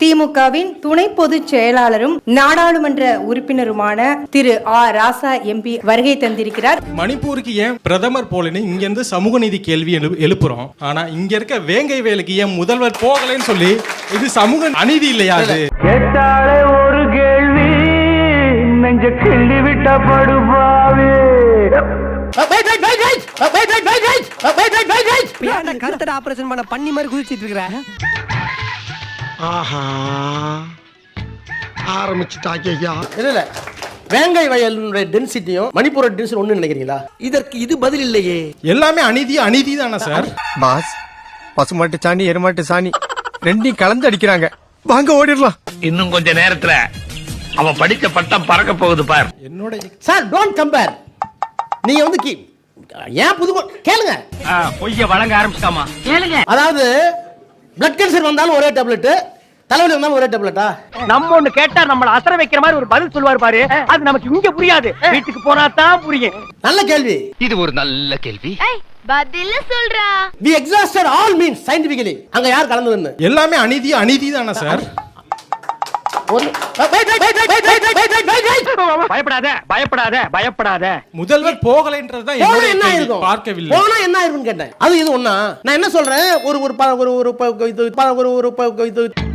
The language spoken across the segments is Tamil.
திமுகவின் துணை பொதுச் செயலாளரும் நாடாளுமன்ற உறுப்பினருமான திரு ஆ ராசா எம்பி வருகை தந்திருக்கிறார் மணிப்பூருக்கு ஏன் பிரதமர் போலன்னு இங்க இருந்து சமூக நீதி கேள்வி எழு எழுப்புறோம் ஆனா இங்க இருக்க வேங்கை வேலைக்கு ஏன் முதல்வர் போகலைன்னு சொல்லி இது சமூக அநீதி இல்லையா அது கேட்டாலே ஒரு கேள்வி நெஞ்ச கிள்ளி விட்ட படுபாவே ஏன்டா கருத்தட ஆபரேஷன் பண்ண பண்ணி மாதிரி குதிச்சிட்டு இருக்கிற ஆஹா. ஆரம்பிச்சுட்டாக்கையா இல்ல இல்ல. வேங்கை வயலுடைய டென்சிட்டியும் மணிப்பூர டென்சிட்டி ஒண்ணு நினைக்கிறீங்களா? இதற்கு இது பதில் இல்லையே. எல்லாமே அநீதி அநீதி தானே சார் பாஸ் பசுமாட்டு சாணி எருமாட்டு சாணி ரெண்டையும் கலந்து அடிக்கிறாங்க. வாங்க ஓடிடலாம். இன்னும் கொஞ்ச நேரத்துல அவன் படிச்ச பட்டம் பறக்க போகுது பார். என்னோட சார் டோன்ட் கம்பேர் நீங்க வந்து கி- ஏன் புது கோ- கேளுங்க பொய்ய வழங்க ஆரம்பிச்சிட்டாமா? அதாவது பிளட் கேன்சர் வந்தாலும் ஒரே டேப்லெட் தலைவலி வந்தாலும் ஒரே டேப்லெட்டா நம்ம ஒண்ணு கேட்டா நம்மள அசர வைக்கிற மாதிரி ஒரு பதில் சொல்லுவார் பாரு. அது நமக்கு இங்க புரியாது. வீட்டுக்கு போனா தான் புரியும். நல்ல கேள்வி. இது ஒரு நல்ல கேள்வி. பதில சொல்றா. We exhausted all means scientifically அங்க யார் கலந்ததுன்னு? எல்லாமே அநீதி அநீதி தானே சார் பயப்படாத பயப்படாத பயப்படாத. முதல்வர் போகலைன்றது தான் போனா என்ன. ஆயிருக்கும்? பார்க்கவில்லை. போனா என்ன ஆயிருக்கும் கேட்டேன். அது இது ஒண்ணா? நான் என்ன சொல்றேன்? ஒரு ஒரு ஒரு ஒரு ஒரு ஒரு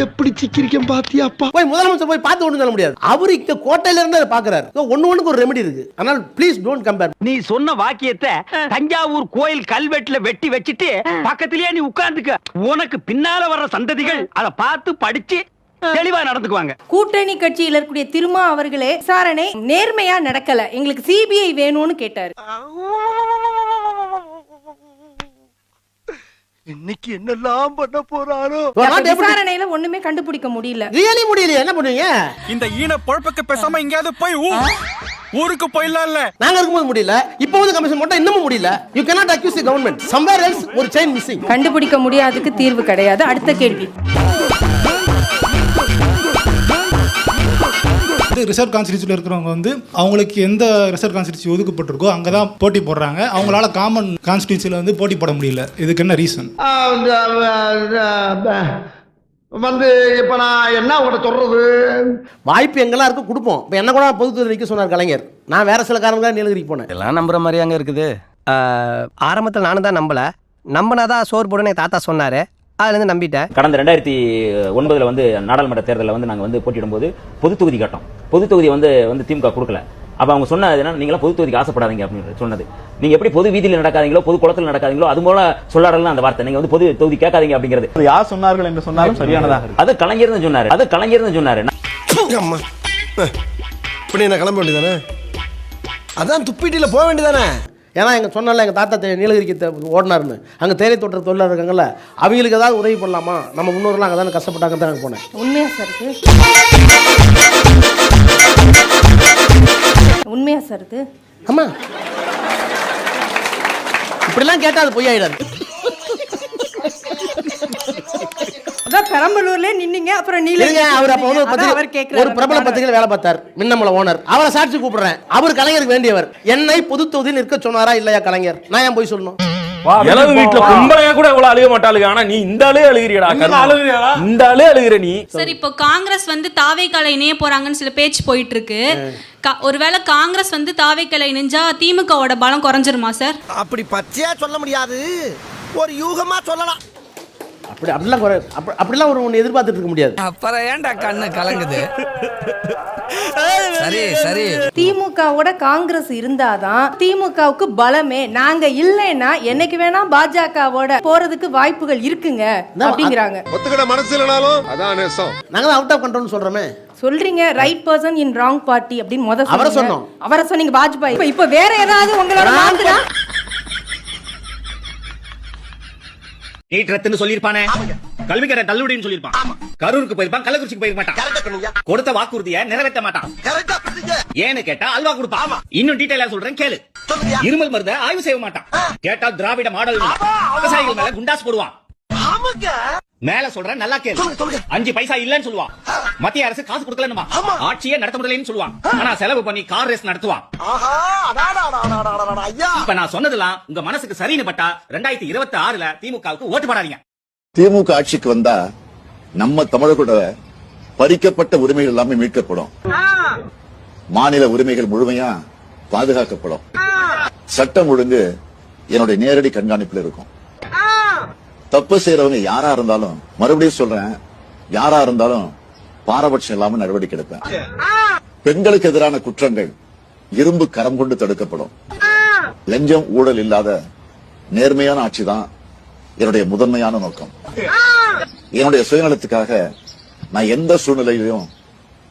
எப்படி சிக்கிரிக்கம் பாத்தியாப்பா? போய் முதலமைச்சர் போய் பார்த்து ஒண்ணு சொல்ல முடியாது. அவரு இங்க கோட்டையில இருந்து அதை பாக்குறாரு ஒண்ணு ஒண்ணுக்கு ஒரு ரெமெடி இருக்கு. அதனால ப்ளீஸ் டோன்ட் கம்பேர் நீ சொன்ன வாக்கியத்தை தஞ்சாவூர் கோயில் கல்வெட்டுல வெட்டி வச்சிட்டு பக்கத்திலேயே நீ உட்கார்ந்துக்க. உனக்கு பின்னால வர்ற சந்ததிகள் அதை பார்த்து படிச்சு தெளிவா நடந்துக்குவாங்க. கூட்டணி கட்சியில் இருக்கக்கூடிய திருமா அவர்களே விசாரணை நேர்மையா நடக்கல. எங்களுக்கு சிபிஐ வேணும்னு கேட்டாரு. இன்னைக்கு என்னெல்லாம் பண்ண போறாரோ? விசாரணையில ஒண்ணுமே கண்டுபிடிக்க முடியல. ரியலி முடியலையே என்ன பண்ணுவீங்க? இந்த ஈன பொழப்புக்கு பேசாம எங்கேயாவது போய் ஊருக்கு போயிடலாம்ல நாங்க இருக்கும்போது முடியல இப்போ வந்து கமிஷன் போட்டா இன்னமும் முடியல. You cannot accuse the government somewhere else ஒரு செயின் மிஸ்ஸிங் கண்டுபிடிக்க முடியாததுக்கு தீர்வு கிடையாது. அடுத்த கேள்வி. வந்து ரிசர்வ் கான்ஸ்டியூன்சியில் இருக்கிறவங்க வந்து அவங்களுக்கு எந்த ரிசர்வ் கான்ஸ்டியூன்சி ஒதுக்கப்பட்டிருக்கோ அங்கே தான் போட்டி போடுறாங்க. அவங்களால காமன் கான்ஸ்டியூன்சியில் வந்து போட்டி போட முடியல. இதுக்கு என்ன ரீசன் வந்து இப்ப நான் என்ன உங்கள்கிட்ட சொல்றது? வாய்ப்பு எங்கெல்லாம் இருக்கு கொடுப்போம். இப்போ என்ன கூட பொதுத்துறை நிற்க சொன்னார் கலைஞர். நான் வேற சில காரணங்களாக நீலகிரிக்கு போனேன். எல்லாம் நம்புற மாதிரி அங்க இருக்குது ஆரம்பத்தில் நானும் தான் நம்பல. நம்பினாதான் சோறு போடுன்னு என் தாத்தா சொன்னாரு. அதுல இருந்து நம்பிட்டேன். கடந்த ரெண்டாயிரத்தி ஒன்பதுல வந்து நாடாளுமன்ற தேர்தலில் வந்து நாங்கள் வந்து போட்டியிடும்போது பொது தொகுதி கேட்டோம். பொது தொகுதி வந்து வந்து திமுக கொடுக்கல. அப்ப அவங்க சொன்னது என்ன நீங்களாம் பொது தொகுதிக்கு ஆசைப்படாதீங்க அப்படின்னு சொன்னது. நீங்க எப்படி பொது வீதியில் நடக்காதீங்களோ பொது குளத்தில் நடக்காதீங்களோ அது போல சொல்லாடலாம் அந்த வார்த்தை. நீங்க வந்து பொது தொகுதி கேட்காதீங்க அப்படிங்கிறது. யார் சொன்னார்கள் என்று சொன்னாலும் சரியானதாக அது கலைஞர் தான் சொன்னாரு. அது கலைஞர் தான் சொன்னாரு இப்படி நான் கிளம்ப வேண்டியதானே? அதான் துப்பிட்டில போக வேண்டியதானே? ஏன்னா எங்க சொன்னால எங்க தாத்தா தே- நீலகிரிக்கு ஓடினாருன்னு. அங்க தேயிலை தோட்ட தொழிலாளர் இருக்காங்கல்ல அவங்களுக்கு ஏதாவது உதவி பண்ணலாமா? நம்ம முன்னோர்லாம் அங்கே தானே கஷ்டப்பட்டாங்க தான் அங்க போனேன். உண்மையா சார் இது? உண்மையா சார் இது? ஆமா. இப்படிலாம் கேட்டா அது பொய்யாயிடாது. அதான் பெரம்பலூர்ல நின்னீங்க அப்புறம் நீலகிரி அவர் அப்ப வந்து அவர் கேட்கிறாரு ஒரு பிரபல பத்திரிகையில் வேலை பார்த்தார் மின்னமல ஓனர். அவரை சாட்சி கூப்பிடுறேன். அவர் கலைஞருக்கு வேண்டியவர். என்னை பொது தொகுதியில் நிற்க சொன்னாரா இல்லையா கலைஞர்? நான் ஏன் போய் சொல்லணும்? இளவு வீட்டுல கும்பலையா கூட இவ்வளவு அழுக மாட்டாளுங்க. ஆனா நீ இந்த ஆளே அழுகிறியடா. இந்த ஆளே அழுகிற நீ. சார். இப்போ காங்கிரஸ் வந்து தாவேக்கால இணைய போறாங்கன்னு சில பேச்சு போயிட்டு இருக்கு கா- ஒருவேளை காங்கிரஸ் வந்து தாவேக்கால இணைஞ்சா திமுகவோட பலம் குறைஞ்சிருமா சார்? அப்படி பச்சையா சொல்ல முடியாது. ஒரு யூகமா சொல்லலாம். அப்படி அப்படிலாம் குறை அப்படி அப்படிலாம் ஒரு ஒன்று எதிர்பார்த்துட்டு இருக்க முடியாது. அப்புறம் ஏன்டா கண்ணு கலங்குது? சரி சரி திமுகவோட காங்கிரஸ் இருந்தாதான் திமுகவுக்கு பலமே. நாங்க இல்லைன்னா என்னைக்கு வேணா பாஜகவோட போறதுக்கு வாய்ப்புகள் இருக்குங்க அப்படிங்கிறாங்க. ஒத்துக்கிட மனசு இல்லைனாலும் அதான் நேசம். நாங்க அவுட் ஆஃப் கண்ட்ரோல்னு சொல்றோமே. சொல்றீங்க right person in wrong party அப்படின்னு முத அவரை. சொன்னோம். அவரை சொன்னீங்க வாஜ்பாய் இப்ப- இப்ப வேற ஏதாவது உங்களோட மாத்துனா? நீட் ரத்துன்னு சொல்லிருப்பானே கல்விக்கரை தள்ளுபடின்னு சொல்லிருப்பான் கரூருக்கு போயிருப்பான் கள்ளக்குறிச்சிக்கு போயிருக்க மாட்டான். கொடுத்த வாக்குறுதியை நிறைவேற்ற மாட்டான். ஏன்னு கேட்டா அல்வா கொடுப்பான். இன்னும் டீடைலா சொல்றேன் கேளு. இருமல் மருந்த ஆய்வு செய்ய மாட்டான். கேட்டா திராவிட மாடல். விவசாயிகள் மேல குண்டாஸ் போடுவான். மேல சொல்றேன் நல்லா கேளு. அஞ்சு பைசா இல்லன்னு சொல்லுவான். மத்திய அரசு காசு கொடுக்கலன்னுமா? ஆட்சியே நடத்த முடியலன்னு சொல்லுவான். ஆனா செலவு பண்ணி கார் ரேஸ் நடத்துவான். இப்ப நான் சொன்னதெல்லாம் உங்க மனசுக்கு சரின்னு பட்டா ரெண்டாயிரத்தி இருபத்தி ஆறுல திமுகவுக்கு ஓட்டு போடாதீங்க. திமுக ஆட்சிக்கு வந்தா நம்ம தமிழர்களோட பறிக்கப்பட்ட உரிமைகள் எல்லாமே மீட்கப்படும். மாநில உரிமைகள் முழுமையா பாதுகாக்கப்படும். சட்டம் ஒழுங்கு என்னுடைய நேரடி கண்காணிப்பில் இருக்கும். தப்பு செய்யறவங்க யாரா இருந்தாலும் மறுபடியும் சொல்றேன் யாரா இருந்தாலும் பாரபட்சம் இல்லாம நடவடிக்கை எடுப்பேன். பெண்களுக்கு எதிரான குற்றங்கள் இரும்பு கரம் கொண்டு தடுக்கப்படும். லஞ்சம் ஊழல் இல்லாத நேர்மையான ஆட்சி தான் என்னுடைய முதன்மையான நோக்கம். என்னுடைய சுயநலத்துக்காக நான் எந்த சூழ்நிலையிலும்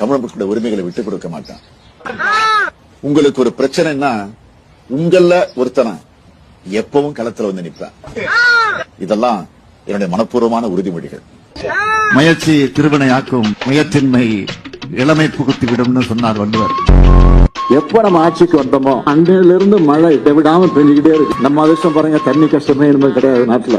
தமிழ் மக்களுடைய உரிமைகளை விட்டுக் கொடுக்க மாட்டேன். உங்களுக்கு ஒரு பிரச்சனைன்னா உங்கள ஒருத்தனை எப்பவும் களத்துல வந்து நிற்பேன் இதெல்லாம் என்னுடைய மனப்பூர்வமான உறுதிமொழிகள். முயற்சி திருவினையாக்கும் முயற்சின்மை இளமை புகுத்தி விடும்னு சொன்னார் வள்ளுவர். எப்ப நம்ம ஆட்சிக்கு வந்தோமோ அன்றையில இருந்து மழை விடாம பெஞ்சுக்கிட்டே இருக்கு. நம்ம அதிர்ஷ்டம் பாருங்க தண்ணி கஷ்டமே என்பது கிடையாது நாட்டுல.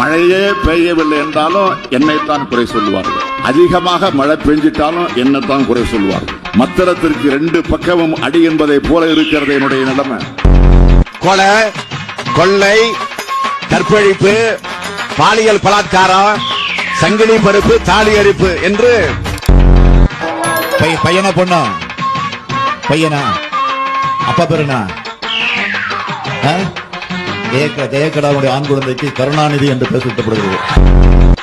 மழையே பெய்யவில்லை என்றாலும் என்னைத்தான் குறை சொல்லுவார்கள். அதிகமாக மழை பெஞ்சிட்டாலும் என்னத்தான் குறை சொல்லுவார்கள். மத்திரத்திற்கு ரெண்டு பக்கமும் அடி என்பதை போல இருக்கிறது என்னுடைய நிலைமை. கொலை கொள்ளை கற்பழிப்பு பாலியல் பலாத்காரம் சங்கிலி பருப்பு தாலி அரிப்பு என்று பையனா பொண்ணா? பையனா? அப்பா பெருனா? ஜெயக்கடாவுடைய ஆண் குழந்தைக்கு கருணாநிதி என்று பெயர் சூட்டப்படுகிறது.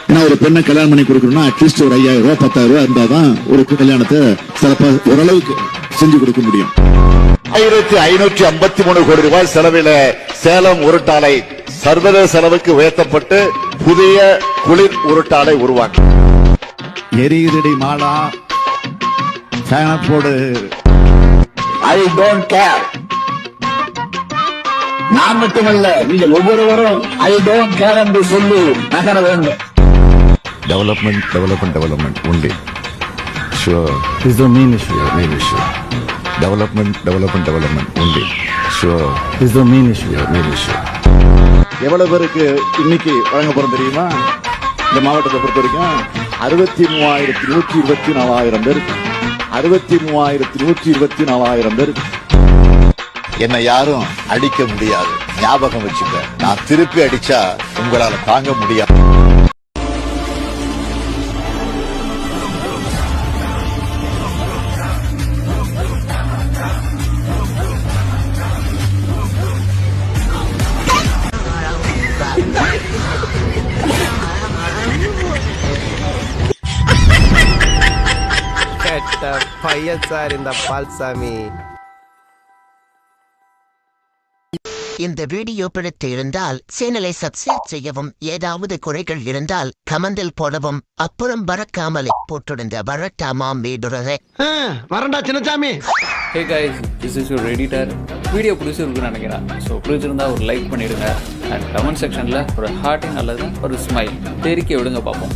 ஏன்னா ஒரு பெண்ணை கல்யாணம் பண்ணி கொடுக்கணும்னா அட்லீஸ்ட் ஒரு ஐயாயிரம் ரூபாய் பத்தாயிரம் ரூபாய் இருந்தாதான் ஒரு கல்யாணத்தை சிறப்பாக ஓரளவுக்கு செஞ்சு கொடுக்க முடியும். ஆயிரத்தி ஐநூற்றி ஐம்பத்தி மூணு கோடி ரூபாய் செலவில சேலம் உருட்டாலை சர்வதேச செலவுக்கு உயர்த்தப்பட்டு புதிய குளிர் உருட்டாலை உருவாக்கு. எரியுதடி மாலா போடு. ஐ டோன்ட் கேர் நான் மட்டுமல்ல நீங்கள் ஒவ்வொருவரும் ஐ டோன்ட் கேர் என்று சொல்லி நகர வேண்டும். Development development development only sure is the main issue main issue development development development only sure is the main issue main issue எவ்வளவு பேருக்கு இன்னைக்கு வழங்க போறோம் தெரியுமா? இந்த மாவட்டத்தை பொறுத்த வரைக்கும் அறுபத்தி மூவாயிரத்தி நூற்றி இருபத்தி நாலாயிரம் பேர். அறுபத்தி மூவாயிரத்தி நூற்றி இருபத்தி நாலாயிரம் பேர். என்னை யாரும் அடிக்க முடியாது. ஞாபகம் வச்சுக்க. நான் திருப்பி அடிச்சா உங்களால தாங்க முடியாது. கெட்ட பையன் சார் இந்த பால்சாமி. இந்த வீடியோ பிடித்து இருந்தால் சேனலை சப்ஸ்கிரைப் செய்யவும் ஏதாவது குறைகள் இருந்தால் கமெண்டில் போடவும் அப்புறம் பறக்காமலே போட்டிருந்த வரட்டாமாம் வீடுறதை வரண்டா Chinnasamy hey guys this is your editor video பிடிச்சிருக்குன்னு நினைக்கிறேன். ஸோ பிடிச்சிருந்தா ஒரு லைக் பண்ணிடுங்க. அண்ட் கமெண்ட் செக்ஷனில் ஒரு ஹார்ட்டிங் அல்லது ஒரு ஸ்மைல் தெரிக்க விடுங்க பார்ப்போம்.